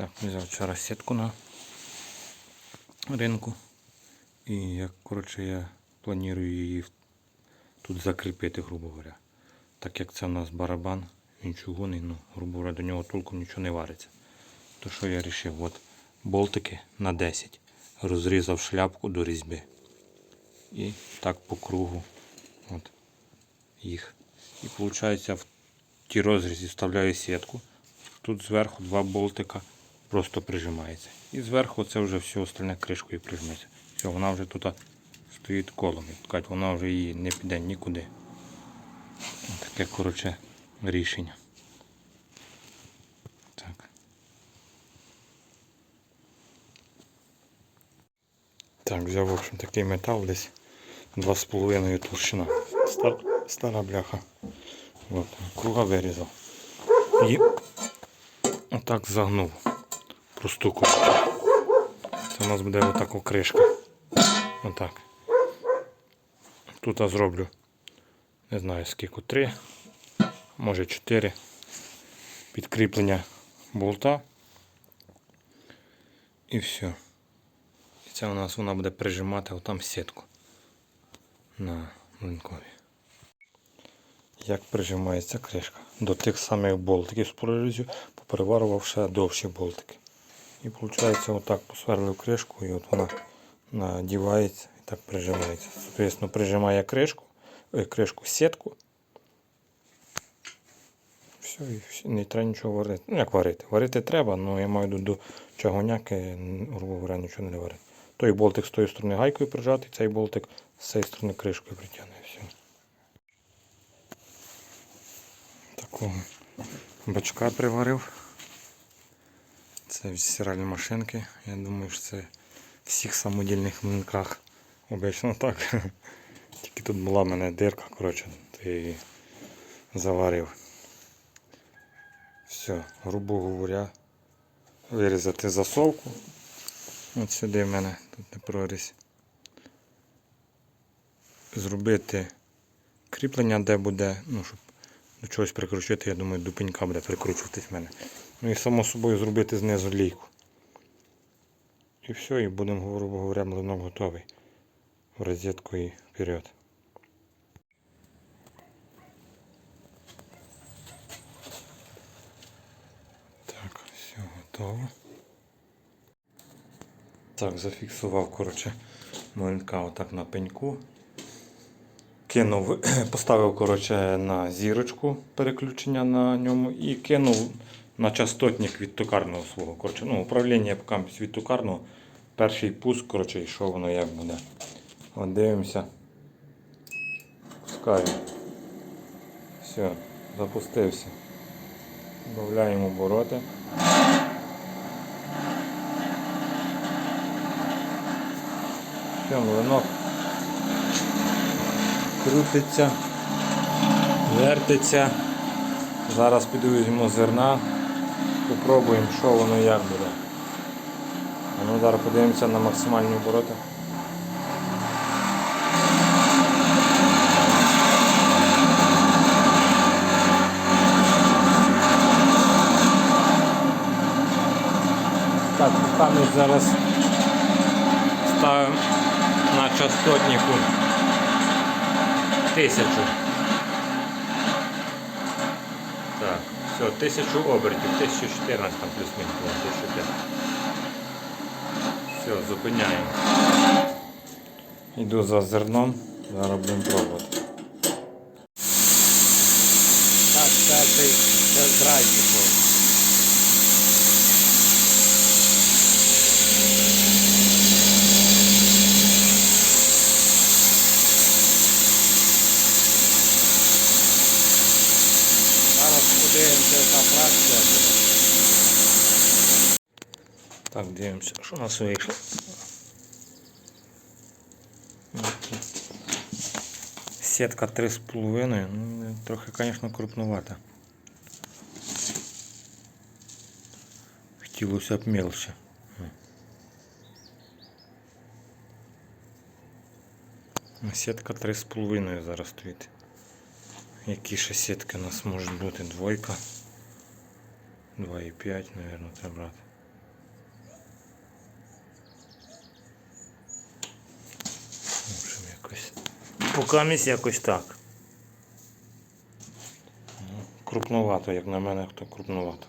Так, взяв вчора сітку на ринку. І як коротше я планую її тут закріпити, грубо говоря. Так як це в нас барабан, він чугунний, ну, грубо говоря, до нього толком нічого не вариться. То що я вирішив? От болтики на 10. Розрізав шляпку до різьби. І так по кругу. От їх. І виходить, в ті розрізі вставляю сітку. Тут зверху два болтика просто прижимається. І зверху це вже все остальне кришкою прижметься. Все, вона вже тут стоїть колом. Вона вже її не піде нікуди. Таке, коротше, рішення. Так. Так, взяв, в общем, такий метал десь 2,5 толщина. Стар, стара бляха. От, круга вирізав. І отак загнув. Простукую. Це у нас буде отак окришка. Отак. Тут я зроблю, не знаю скільки, три, може чотири підкріплення болта. І все. І це у нас вона буде прижимати отам сітку на млинкові. Як прижимається кришка до тих самих болтиків з прорізю, попереварував довші болтики. І виходить, отак посверлив кришку і от вона надівається і так прижимається. Соответственно, прижимає кришку, ой, кришку сітку. Все, і не треба нічого варити. Ну як варити? Варити треба, але я маю до, чагоняки, грубо говоря, нічого не варити. Той болтик з тої сторони гайкою прижатий, цей болтик з цієї сторони кришкою притягне. Все. Такого бачка приварив. Це від стиральної машинки. Я думаю, що це в всіх самодільних млинках обично так. Тільки тут була в мене дирка, коротше, то її заварив. Все, грубо говоря, вирізати засовку. От сюди в мене тут не прорізь. Зробити кріплення, де буде, ну, щоб до чогось прикручити, я думаю, до буде прикручуватись в мене. Ну і само собою зробити знизу лійку. І все, і будемо, грубо говоря, млинок готовий. В розетку і вперед. Так, все готово. Так, зафіксував, коротше, млинка отак на пеньку. Кинув, поставив коротше, на зірочку переключення на ньому і кинув на частотник від токарного свого. Коротше, ну, управління кампус від токарного. Перший пуск, коротше, і що воно як буде. От дивимося. Пускаю. Все, запустився. Додаємо обороти. Все, млинок крутиться, вертиться. Зараз піду зерна, попробуємо, що воно як буде. А ну зараз подивимося на максимальні обороти. Так, пам'ять зараз ставимо на частотнику тисячу. Так, все, тисячу обертів, 1014 там плюс-мінус, було, 1005. Все, зупиняємо. Йду за зерном, зараз будемо пробувати. Так, перший тест-драйв пішов. подивимося, яка фракція буде. Так, дивимося, що у нас вийшло. Сітка 3,5, ну, трохи, звісно, крупнувата. Хотілося б мелче. Ну, Сітка 3,5 зараз стоїть. Які ще сітки у нас може бути? Двойка. 2,5, мабуть, треба брати. Можемо якось. Покамість якось так. Ну, крупновато, як на мене, хто крупновато.